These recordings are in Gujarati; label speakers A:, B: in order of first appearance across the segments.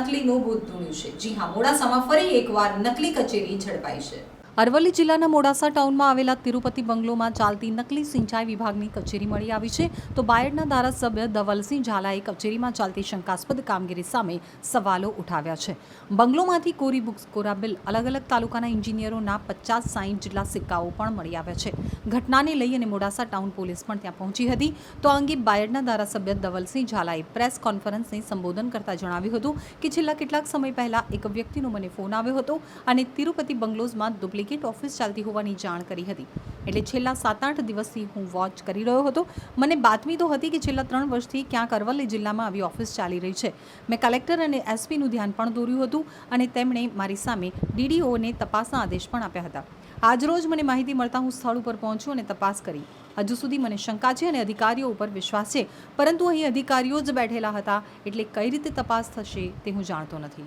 A: નકલીનું ભૂત ધૂણ્યું છે. જી હા મોડાસામાં ફરી એકવાર નકલી કચેરી ઝડપાઈ છે. અરવલ્લી જિલ્લાના મોડાસા ટાઉનમાં આવેલા તિરુપતિ બંગલોમાં ચાલતી નકલી સિંચાઈ વિભાગની કચેરી મળી આવી છે. તો બાયડના ધારાસભ્ય ધવલસિંહ ઝાલાએ કચેરીમાં ચાલતી શંકાસ્પદ કામગીરી સામે સવાલો ઉઠાવ્યા છે. બંગલોમાંથી કોરી બુક્સ, કોરા બિલ અલગ અલગ તાલુકાના એન્જિનિયરોના પચાસ સાહીઠ જેટલા સિક્કાઓ પણ મળી આવ્યા છે. ઘટનાને લઈ અને મોડાસા ટાઉન પોલીસ પણ ત્યાં પહોંચી હતી. તો આ અંગે બાયડના ધારાસભ્ય ધવલસિંહ ઝાલાએ પ્રેસ કોન્ફરન્સને સંબોધન કરતા જણાવ્યું હતું કે છેલ્લા કેટલાક સમય પહેલા એક વ્યક્તિનો મને ફોન આવ્યો હતો અને તિરુપતિ બંગલોઝમાં ડુપ્લિકેટ ઓફિસ ચાલતી હોવાની જાણ કરી હતી. એટલે છેલ્લા સાત આઠ દિવસથી હું વોચ કરી રહ્યો હતો. મને બાતમી તો હતી કે છેલ્લા ત્રણ વર્ષથી ક્યાંક અરવલ્લી જિલ્લામાં આવી ઓફિસ ચાલી રહી છે. મેં કલેક્ટર અને એસપીનું ધ્યાન પણ દોર્યું હતું અને તેમણે મારી સામે ડીડીઓને તપાસના આદેશ પણ આપ્યા હતા. આજરોજ મને માહિતી મળતા હું સ્થળ ઉપર પહોંચ્યું અને તપાસ કરી. હજુ સુધી મને શંકા છે અને અધિકારીઓ ઉપર વિશ્વાસ છે. પરંતુ અહીં અધિકારીઓ જ બેઠેલા હતા એટલે કઈ રીતે તપાસ થશે તે હું જાણતો નથી.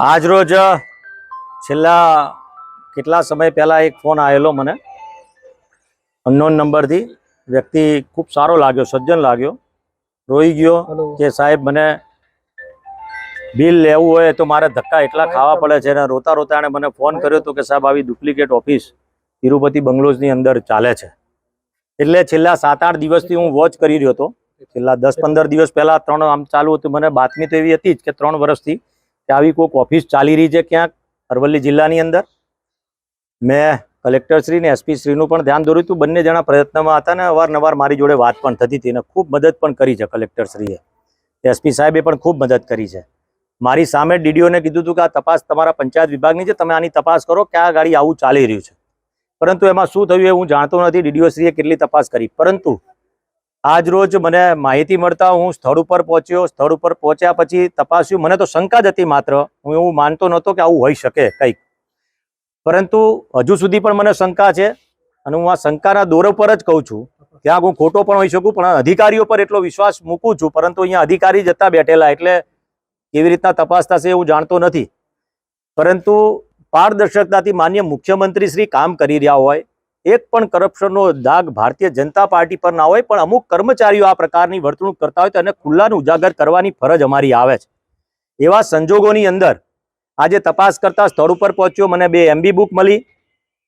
B: આજ રોજ છેલ્લા કેટલા સમય પહેલાં એક ફોન આવેલો મને? અનનોન નંબરથી. વ્યક્તિ ખૂબ સારો લાગ્યો સજ્જન લાગ્યો. રોઈ ગયો કે સાહેબ મને બિલ લેવું હોય તો મારે ધક્કા એટલા ખાવા પડે છે અને રોતા રોતા એણે મને ફોન કર્યો તો કે સાહેબ આવી ડુપ્લિકેટ ઓફિસ તિરુપતિ બંગલોઝની અંદર ચાલે છે. એટલે છેલ્લા સાત આઠ દિવસથી હું વોચ કરી રહ્યો હતો. છેલ્લા દસ પંદર દિવસ પહેલાં ત્રણ આમ ચાલુ હતું. મને બાતમી તો એવી હતી જ કે ત્રણ વર્ષથી કે આવી કોઈક ઓફિસ ચાલી રહી છે ક્યાંક. અરવલ્લી જિલ્લાની અંદર. મેં કલેક્ટરશ્રી ને એસપી શ્રીનું પણ ધ્યાન દોર્યું હતું. બંને જણા પ્રયત્નમાં હતા ને અવારનવાર મારી જોડે વાત પણ થતી હતી અને ખૂબ મદદ પણ કરી છે કલેક્ટરશ્રીએ એસપી સાહેબે પણ ખૂબ મદદ કરી છે. મારી સામે ડીડીઓને કીધું હતું કે આ તપાસ તમારા પંચાયત વિભાગની છે, તમે આની તપાસ કરો કે આ ગાડી આવું ચાલી રહ્યું છે. પરંતુ એમાં શું થયું એ હું જાણતો નથી. ડીડીઓશ્રીએ કેટલી તપાસ કરી. પરંતુ આજ રોજ મને માહિતી મળતા હું સ્થળ ઉપર પહોંચ્યો. સ્થળ ઉપર પહોંચ્યા પછી તપાસ્યું, મને તો શંકા જ હતી માત્ર. હું એવું માનતો નહોતો કે આવું હોઈ શકે કંઈક. પરંતુ હજુ સુધી પણ મને શંકા છે અને હું આ શંકાના દોર પર જ કહું છું. ક્યાંક હું ખોટો પણ હોઈ શકું, પણ અધિકારીઓ પર એટલો વિશ્વાસ મૂકું છું. પરંતુ અહીંયા અધિકારી જતા બેઠેલા એટલે કેવી રીતના તપાસ થશે હું જાણતો નથી. પરંતુ પારદર્શકતાથી માન્ય મુખ્યમંત્રી શ્રી કામ કરી રહ્યા હોય એક પણ કરપ્શનનો દાગ ભારતીય જનતા પાર્ટી પર ના હોય, પણ અમુક કર્મચારીઓ આ પ્રકારની વર્તણૂક કરતા હોય તો એને ખુલ્લાનું ઉજાગર કરવાની ફરજ અમારી આવે છે. એવા સંજોગોની અંદર આજે તપાસ કરતા સ્થળ ઉપર પહોંચ્યો, મને બે એમબી બુક મળી,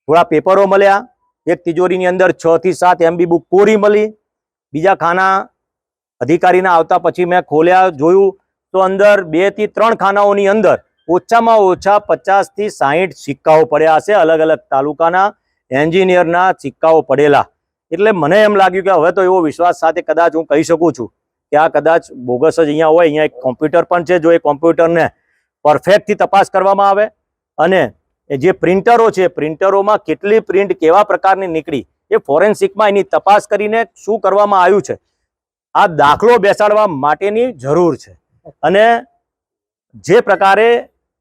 B: થોડા પેપરો મળ્યા. એક તિજોરીની અંદર છ થી સાત એમબી બુક કોરી મળી. બીજા ખાના અધિકારીના આવતા પછી મેં ખોલ્યા, જોયું તો અંદર બેથી ત્રણ ખાનાઓની અંદર ઓછામાં ઓછા પચાસથી સાહીઠ સિક્કાઓ પડ્યા હશે અલગ અલગ તાલુકાના. એન્જિનિયરના સિક્કાઓ પડેલા. એટલે મને એમ લાગ્યું કે હવે તો એવો વિશ્વાસ સાથે કદાચ હું કહી શકું છું કે આ કદાચ બોગસ જ અહીંયા હોય, અહીંયા એક કોમ્પ્યુટર પણ છે જો એ કોમ્પ્યુટરને પરફેક્ટથી તપાસ કરવામાં આવે અને જે પ્રિન્ટરો છે, પ્રિન્ટરોમાં કેટલી પ્રિન્ટ કેવા પ્રકારની નીકળી, એ ફોરેન્સિકમાં એની તપાસ કરીને શું કરવામાં આવ્યું છે, આ દાખલો બેસાડવા માટેની જરૂર છે. અને જે પ્રકારે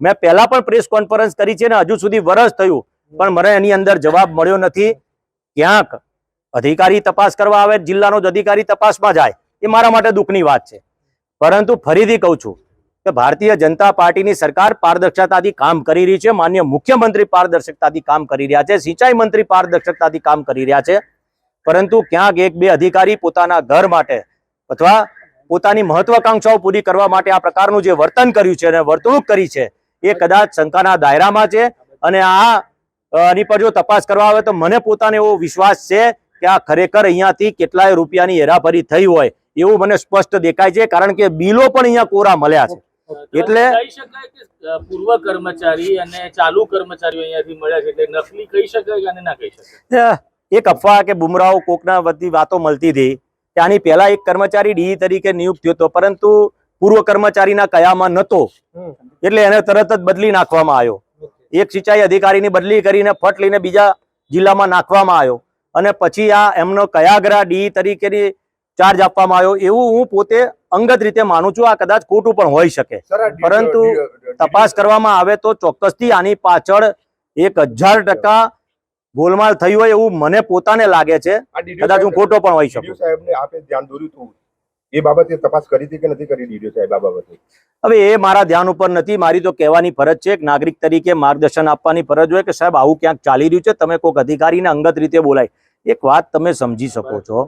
B: મેં પહેલા પણ પ્રેસ કોન્ફરન્સ કરી છે ને હજુ સુધી વરસ થયું, પણ મને એની અંદર જવાબ મળ્યો નથી. ક્યાંક અધિકારી તપાસ કરવા આવે, જિલ્લાનો જ અધિકારી તપાસમાં જાય, એ મારા માટે દુઃખની વાત છે. પરંતુ ફરીથી કહું છું કે ભારતીય જનતા પાર્ટીની સરકાર પારદર્શકતાથી કામ કરી રહી છે, માન્ય મુખ્યમંત્રી પારદર્શકતાથી કામ કરી રહ્યા છે, સિંચાઈ મંત્રી પારદર્શકતાથી કામ કરી રહ્યા છે. પરંતુ ક્યાંક એક બે અધિકારી પોતાના ઘર માટે અથવા પોતાની મહત્વાકાંક્ષાઓ પૂરી કરવા માટે આ પ્રકારનું જે વર્તન કર્યું છે અને વર્તણૂક કરી છે એ કદાચ શંકાના દાયરામાં છે અને આ આની પર જો તપાસ કરવા આવે તો મને પોતાને એવો વિશ્વાસ છે કે આ ખરેખર અહીંયાથી કેટલાય રૂપિયાની હેરાફરી થઈ હોય એવું મને સ્પષ્ટ દેખાય છે કારણ કે બિલો પણ અહીંયા કોરા મળ્યા છે. એટલે
C: પૂર્વ કર્મચારી અને ચાલુ કર્મચારીઓ અહીંયાથી મળ્યા છે એટલે નકલી કહી શકાય કે ના કહી શકાય?
B: એક અફવા કે બુમરાઓ કોકના બધી વાતો મળતી હતી ત્યાંની પહેલા એક કર્મચારી ડી તરીકે નિયુક્ત થયો હતો પરંતુ પૂર્વ કર્મચારીના કયામાં નહોતો એટલે એને તરત જ બદલી નાખવામાં આવ્યો. એક સિંચાઈ અધિકારીની બદલી કરીને ફટ લઈને બીજા જિલ્લામાં નાખવામાં આવ્યો. અને પછી આ એમનો કયાગ્રા ડી તરીકેની ચાર્જ આપવામાં આવ્યો. એવું હું પોતે અંગત રીતે માનું છું આ કદાચ ખોટું પણ હોઈ શકે. પરંતુ તપાસ કરવામાં આવે તો ચોક્કસથી આની પાછળ એક હજાર ટકા ગોલમાલ થયું હોય એવું મને પોતાને લાગે છે. કદાચ હું ખોટો પણ હોઈ શકું.
D: સાહેબ આપે ધ્યાન દોર્યું હતું એ બાબતે તપાસ કરી કે નથી કરી ડીડીઓ સાહેબ આ બાબતે?
B: હવે એ મારા ધ્યાન ઉપર નથી, મારી તો કહેવાની ફરજ છે એક નાગરિક તરીકે માર્ગદર્શન આપવાની ફરજ હોય કે સાહેબ આવું ક્યાંક ચાલી રહ્યું છે, તમે કોઈક અધિકારીને અંગત રીતે બોલાય. એક વાત તમે સમજી શકો છો.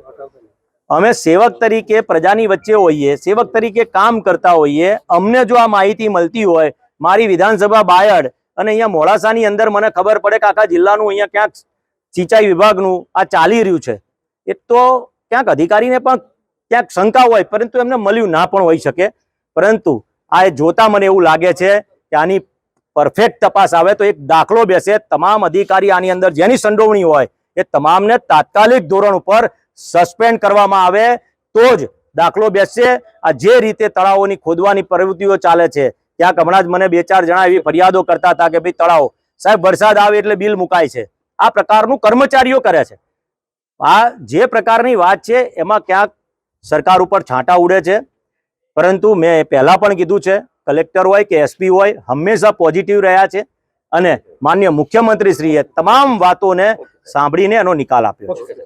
B: અમે સેવક તરીકે પ્રજાની વચ્ચે હોઈએ, સેવક તરીકે કામ કરતા હોઈએ, અમને જો આ માહિતી મળતી હોય, મારી વિધાનસભા બાયડ અને અહીંયા મોડાસાની અંદર મને ખબર પડે કે આખા જિલ્લાનું અહીંયા ક્યાંક સિંચાઈ વિભાગનું આ ચાલી રહ્યું છે. એ તો ક્યાંક અધિકારીને પણ ક્યાંક શંકા હોય, પરંતુ એમને મળ્યું ના પણ હોઈ શકે. પરંતુ આ જોતા મને એવું લાગે છે કે આની પરફેક્ટ તપાસ આવે તો એક દાખલો બેસે. તમામ અધિકારી આની અંદર જેની સંડોવણી હોય એ તમામને તાત્કાલિક ધોરણ ઉપર સસ્પેન્ડ કરવામાં આવે તો જ દાખલો બેસશે. આ જે રીતે તળાવોની ખોદવાની પ્રવૃત્તિઓ ચાલે છે, ક્યાંક હમણાં જ મને બે ચાર જણા એવી ફરિયાદો કરતા હતા કે ભાઈ તળાવો, સાહેબ વરસાદ આવે એટલે બિલ મુકાય છે. આ પ્રકારનું કર્મચારીઓ કરે છે. આ જે પ્રકારની વાત છે, એમાં ક્યાંક સરકાર ઉપર છાંટા ઉડે છે. પરંતુ મેં પહેલાં પણ કીધું છે, કલેક્ટર હોય કે એસપી હોય, હંમેશા પોઝિટિવ રહ્યા છે અને માન્ય મુખ્યમંત્રીશ્રીએ તમામ વાતોને સાંભળીને એનો નિકાલ આપ્યો છે.